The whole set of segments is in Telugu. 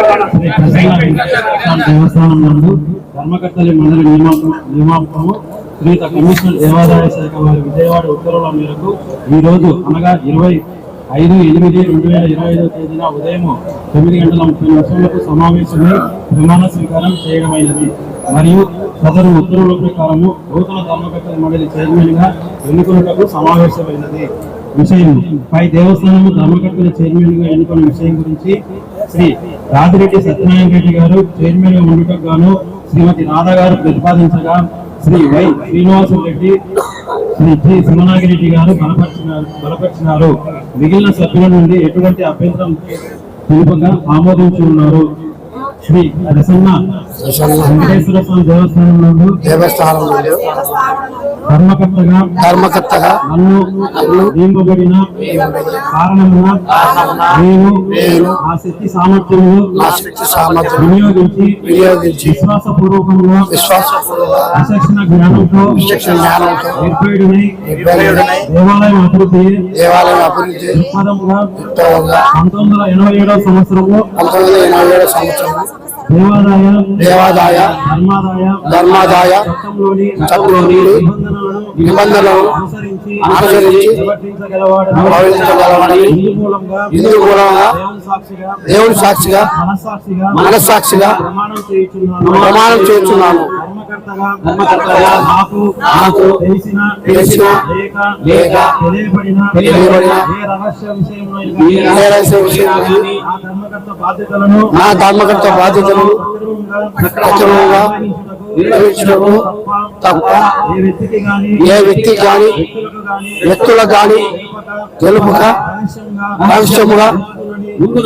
శ్రీ దేవస్థానం నందు ధర్మకర్తలి మండలి నియామకం నియామకము శ్రీత కమిషనర్ దేవాదాయ శాఖ వారి విజయవాడ ఉత్తర్వుల మేరకు ఈ రోజు అనగా ఇరవై ఐదు ఎనిమిది రెండు వేల ఇరవై ఐదో తేదీన ఉదయం తొమ్మిది గంటల ముప్పై నిమిషాలకు సమావేశమై ప్రమాణ స్వీకారం చేయడమైనది. మరియు సదరు ఉత్తర్వుల ప్రకారము నూతన ధర్మకర్తల మండలి చైర్మన్గా ఎన్నుకున్నటకు సమావేశమైనది. విషయం పై దేవస్థానము ధర్మకర్తల చైర్మన్గా ఎన్నుకున్న విషయం గురించి శ్రీ రాజిరెడ్డి సత్యనారాయణ రెడ్డి గారు చైర్మన్గా ఉండటం గాను శ్రీమతి రాధా గారు ప్రతిపాదించగా శ్రీ వై శ్రీనివాస రెడ్డి శ్రీ జి సింహనాగిరెడ్డి గారు బలపరిచినారు బలపరిచినారు. మిగిలిన సభ్యుల నుండి ఎటువంటి అభ్యంతరం తెలుపగా ఆమోదించి ఉన్నారు. శ్రీ రసన్న వెంకటేశ్వర స్వామి దేవస్థానం నందు దేవస్థానం నుండి ధర్మకర్తగా ధర్మకర్తగా నన్ను నియమబడిన కారణమున నేను ఆ శక్తి సామర్థ్యములు నా శక్తి సామర్థ్యం వినియోగించి వినియోగించి విశ్వాసపూర్వకంగా విశ్వాసపూర్వక విచక్షణ జ్ఞానంతో విచక్షణ జ్ఞానంతో నిర్భయుడినై నిర్భయుడినై దేవాలయం అభివృద్ధి దేవాలయం అభివృద్ధి దృక్పథంగా ఉత్తమంగా పంతొమ్మిది వందల ఎనభై ఏడవ సంవత్సరంలో పంతొమ్మిది వందల ఎనభై ఏడవ సంవత్సరం దేవాదాయ దేవాదాయ ధర్మాదాయ చట్టంలోని నిబంధనలను అనుసరించి ప్రవర్తించగలవాడని ఇందు మూలంగా దేవుని సాక్షిగా మనస్సాక్షిగా ప్రమాణం చేయుచున్నాను. ప్రమాణం చేయుచున్నాను. ధర్మకర్తగా ధర్మకర్తగా నాకు నాకు తెలిసిన తెలిసిన లేక లేక తెలియబడిన తెలియబడిన ఏ రహస్య విషయంలో ఏ రహస్య విషయంలో కానీ ఆ ధర్మకర్త బాధ్యతలను నా ధర్మకర్త బాధ్యతలను సక్రమంగా నిర్వహించడము తప్ప ఏ గాని వ్యక్తి వ్యక్తులకు గాని తెలుపక రహస్యముగా ఇందు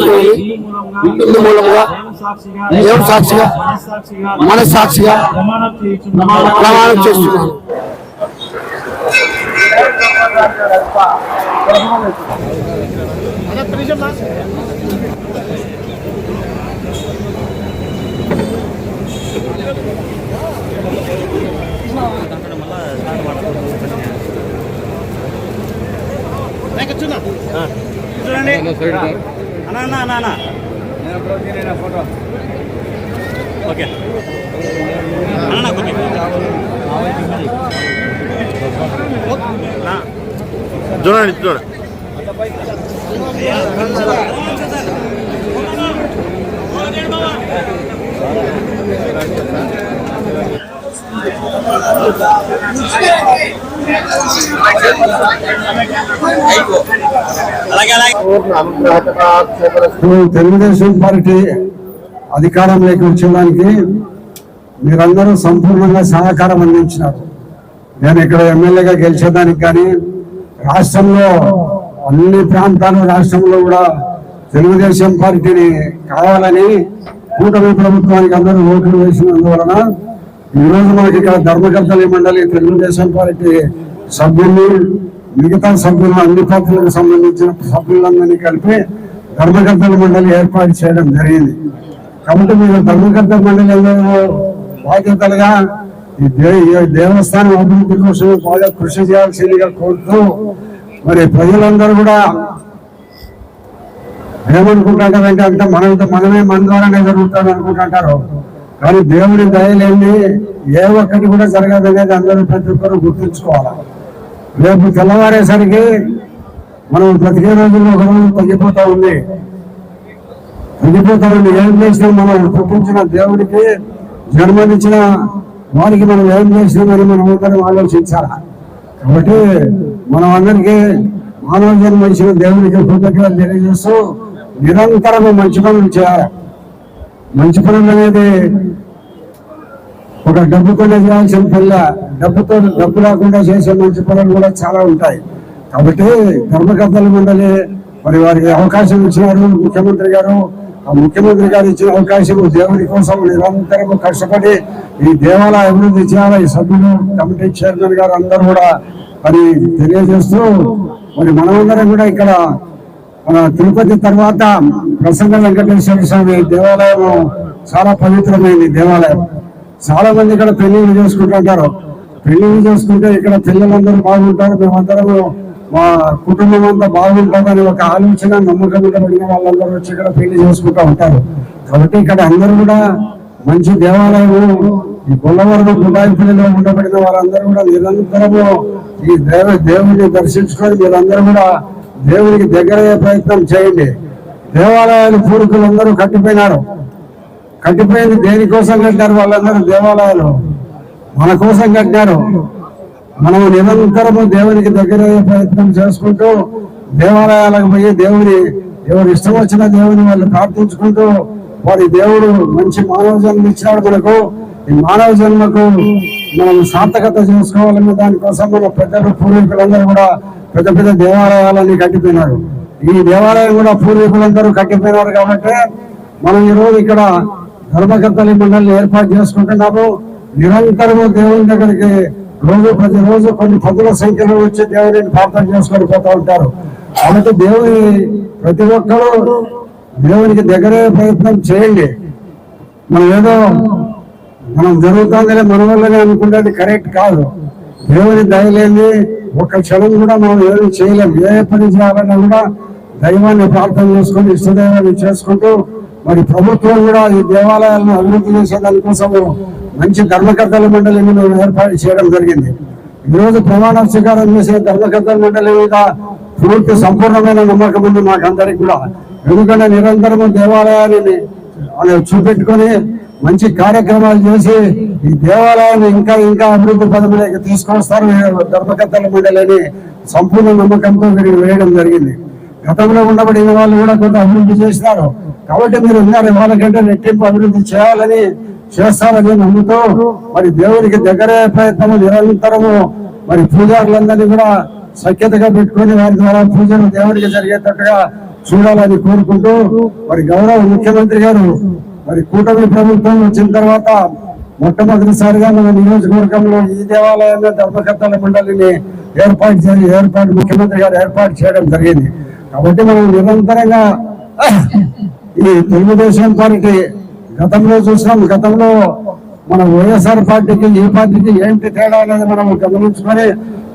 మూలముగా దేవుని సాక్షిగా? మనస్సాక్షిగా ప్రమాణం చేస్తున్నాను చూడండి. అన్నా అన్నా అన్నా అన్నా ఓకే అన్నా కొద్దిగా నా. చూడండి చూడండి అలాగే అలాగే ఇప్పుడు తెలుగుదేశం పార్టీ అధికారంలోకి వచ్చేదానికి మీరందరూ సంపూర్ణంగా సహకారం అందించినారు. నేను ఇక్కడ ఎమ్మెల్యేగా గెలిచేదానికి కానీ రాష్ట్రంలో అన్ని ప్రాంతాలు రాష్ట్రంలో కూడా తెలుగుదేశం పార్టీని కావాలని కూటమి ప్రభుత్వానికి అందరూ ఓట్లు వేసినందువలన ఈరోజు మనకి ఇక్కడ ధర్మకర్తల మండలి తెలుగుదేశం పార్టీ సభ్యుల్ని మిగతా సభ్యులు అన్ని పార్టీలకు సంబంధించిన సభ్యులందరినీ కలిపి ధర్మకర్తల మండలి ఏర్పాటు చేయడం జరిగింది. కాబట్టి మీరు ధర్మకర్త మండలి బాధ్యతలుగా ఈ దే- దేవస్థానం అభివృద్ధి కోసం బాగా కృషి చేయాల్సిందిగా కోరుతూ మరి ప్రజలందరూ కూడా ఏమనుకుంటారంటే అంటే మనంత మనమే మన ద్వారానే జరుగుతుంది అనుకుంటుంటారు కానీ దేవుడి దయలేంది ఏ ఒక్కటి కూడా జరగదు అనేది అందరూ ప్రతి ఒక్కరూ గుర్తుంచుకోవాలి. రేపు తెల్లవారేసరికి మనం బ్రతికే రోజుల్లో ఒక రోజు తగ్గిపోతా ఉంది. తగ్గిపోతా ఉంది. ఏం చేసినా మనం పుట్టించిన దేవుడికి జన్మనిచ్చిన వారికి మనం ఏం చేసినామని మనం అందరం ఆలోచించాలి? కాబట్టి మనం అందరికీ మానవ జన్మ ఇచ్చిన దేవుడికి కృతజ్ఞతలు తెలియజేస్తూ నిరంతరం మంచి పనులు చేయాలి. మంచి పనులు అనేది ఒక డబ్బుతోనే చేయాల్సిన పనుల డబ్బుతో డబ్బు లేకుండా చేసే మంచి పనులు కూడా చాలా ఉంటాయి. కాబట్టి ధర్మకర్తల మండలి మరి వారికి అవకాశం ఇచ్చినారు ముఖ్యమంత్రి గారు. ఆ ముఖ్యమంత్రి గారు ఇచ్చిన అవకాశం దేవుడి కోసం నిరంతరం కష్టపడి ఈ దేవాలయ అభివృద్ధి చేయాలి. ఈ సభ్యులు కమిటీ చైర్మన్ గారు అందరూ కూడా మరి తెలియజేస్తూ మరి మనమందరం కూడా ఇక్కడ తిరుపతి తర్వాత ప్రసన్న వెంకటేశ్వర స్వామి దేవాలయం చాలా పవిత్రమైంది దేవాలయం. చాలా మంది ఇక్కడ పెళ్ళిళ్ళు చేసుకుంటుంటారు. పెళ్ళిళ్ళు చేసుకుంటే ఇక్కడ పిల్లలందరూ బాగుంటారు. మేమందరం మా కుటుంబం అంతా బాగుంటుందని ఒక ఆలోచన నమ్మకం కలిగిన వాళ్ళందరూ వచ్చి ఇక్కడ పెళ్ళి చేసుకుంటూ ఉంటారు. కాబట్టి ఇక్కడ అందరూ కూడా మంచి దేవాలయము ఈ గొల్లవరం గుడాయిపల్లిలో ఉండబడిన వారందరూ కూడా నిరంతరము ఈ దేవ దేవుని దర్శించుకొని మీరందరూ కూడా దేవునికి దగ్గరయ్యే ప్రయత్నం చేయండి. దేవాలయాలు పూర్వీకులందరూ కట్టిపోయినారు. కట్టిపోయింది దేనికోసం కట్టారు వాళ్ళందరూ? దేవాలయాలు. మన కోసం కట్టారు మనం నిరంతరము దేవునికి దగ్గరయ్యే ప్రయత్నం చేసుకుంటూ దేవాలయాలకు పోయి దేవుని ఎవరు ఇష్టం వచ్చిన దేవుని వాళ్ళు ప్రార్థించుకుంటూ వారి దేవుడు మంచి మానవ జన్మ ఇచ్చినాడు మనకు. ఈ మానవ జన్మకు మనం సార్థకత చేసుకోవాలన్న దానికోసం మన పెద్దలు పూర్వీకులందరూ కూడా పెద్ద పెద్ద దేవాలయాలని కట్టిపోయినారు. ఈ దేవాలయం కూడా పూర్వీకులందరూ కట్టిపోయినారు కాబట్టి మనం ఈ రోజు ఇక్కడ ధర్మకర్తలి మండలిని ఏర్పాటు చేసుకుంటున్నాము. నిరంతరము దేవుని దగ్గరికి రోజు ప్రతిరోజు కొన్ని పదుల సంఖ్యలో వచ్చి దేవుడిని ప్రార్థన చేసుకొని పోతా ఉంటారు. కాబట్టి దేవుని ప్రతి ఒక్కరూ దేవునికి దగ్గరే ప్రయత్నం చేయండి. మనం ఏదో మనం జరుగుతుందనే మన వల్లనే అనుకుంటే కరెక్ట్ కాదు. దేవుని దయలేని ఒక క్షణం కూడా మనం ఏమి చేయలేం. ఏ పని చేయాలన్నా కూడా దైవాన్ని ప్రార్థన చేసుకొని ఇష్టదైవాన్ని చేసుకుంటూ మరి ప్రభుత్వం కూడా ఈ దేవాలయాలను అభివృద్ధి చేసే దానికోసము మంచి ధర్మకర్తల మండలిని మేము ఏర్పాటు చేయడం జరిగింది. ఈరోజు రోజు ప్రమాణ స్వీకారం చేసే ధర్మకర్తల మండలి మీద పూర్తి సంపూర్ణమైన నమ్మకం ఉంది మాకందరికి కూడా. ఎందుకంటే నిరంతరము దేవాలయాన్ని చూపెట్టుకొని మంచి కార్యక్రమాలు చేసి ఈ దేవాలయాన్ని ఇంకా ఇంకా అభివృద్ధి పదములకి తీసుకొస్తారు ధర్మకర్తల మండలిని సంపూర్ణ నమ్మకంతో వీరికి వేయడం జరిగింది. గతంలో ఉండబడిన వాళ్ళు కూడా కొంత అభివృద్ధి చేసినారు. కాబట్టి మీరు ఉన్నారు వాళ్ళకంటే రెట్టింపు అభివృద్ధి చేయాలని చేస్తారని నమ్ముతూ మరి దేవుడికి దగ్గరే ప్రయత్నము నిరంతరము మరి పూజారులందరినీ కూడా సఖ్యతగా పెట్టుకొని వారి ద్వారా పూజలు దేవుడికి జరిగేటట్టుగా చూడాలని కోరుకుంటూ మరి గౌరవ ముఖ్యమంత్రి గారు మరి కూటమి ప్రభుత్వం వచ్చిన తర్వాత మొట్టమొదటిసారిగా మన నియోజకవర్గంలో ఈ దేవాలయంలో ధర్మకర్తల మండలిని ఏర్పాటు చేసి ఏర్పాటు ముఖ్యమంత్రి గారు ఏర్పాటు చేయడం జరిగింది. కాబట్టి మనం నిరంతరంగా ఈ తెలుగుదేశం పార్టీ గతంలో చూసినాం. గతంలో మన వైఎస్ఆర్ పార్టీకి ఈ పార్టీకి ఏంటి తేడా అనేది మనం గమనించుకొని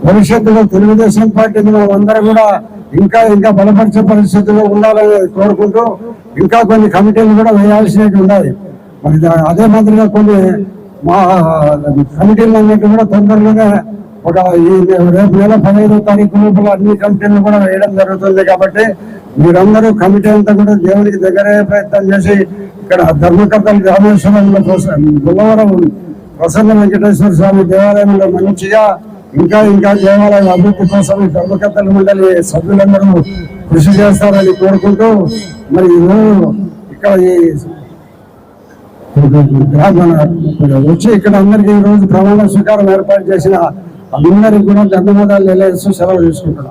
భవిష్యత్తులో తెలుగుదేశం పార్టీని మనం అందరం కూడా ఇంకా ఇంకా బలపరిచే పరిస్థితుల్లో ఉండాలని కోరుకుంటూ ఇంకా కొన్ని కమిటీలు కూడా వేయాల్సినవి ఉన్నాయి. మరి అదే మాదిరిగా కొన్ని మా కమిటీలు అన్నిటి కూడా తొందరలోనే ఒక ఈ రేపు నెల పదహైదో తారీఖు లోపల అన్ని కమిటీలు కూడా వేయడం జరుగుతుంది కాబట్టి మీరందరూ కమిటీ అంతా కూడా దేవుడికి దగ్గరే ప్రయత్నం చేసి ఇక్కడ ధర్మకర్తలు రామేశ్వరంలో కోసం గుల్లవరం ప్రసన్న వెంకటేశ్వర స్వామి దేవాలయంలో మంచిగా ఇంకా ఇంకా దేవాలయం అభివృద్ధి కోసం ఈ మండలి సభ్యులందరూ కృషి చేస్తారని కోరుకుంటూ మరి ఇక్కడ వచ్చి ఇక్కడ అందరికీ ఈ రోజు ప్రమాణ స్వీకారం ఏర్పాటు చేసిన అందరికీ కూడా ధన్యవాదాలు తెలియజేస్తూ సెలవు తీసుకుంటున్నాం.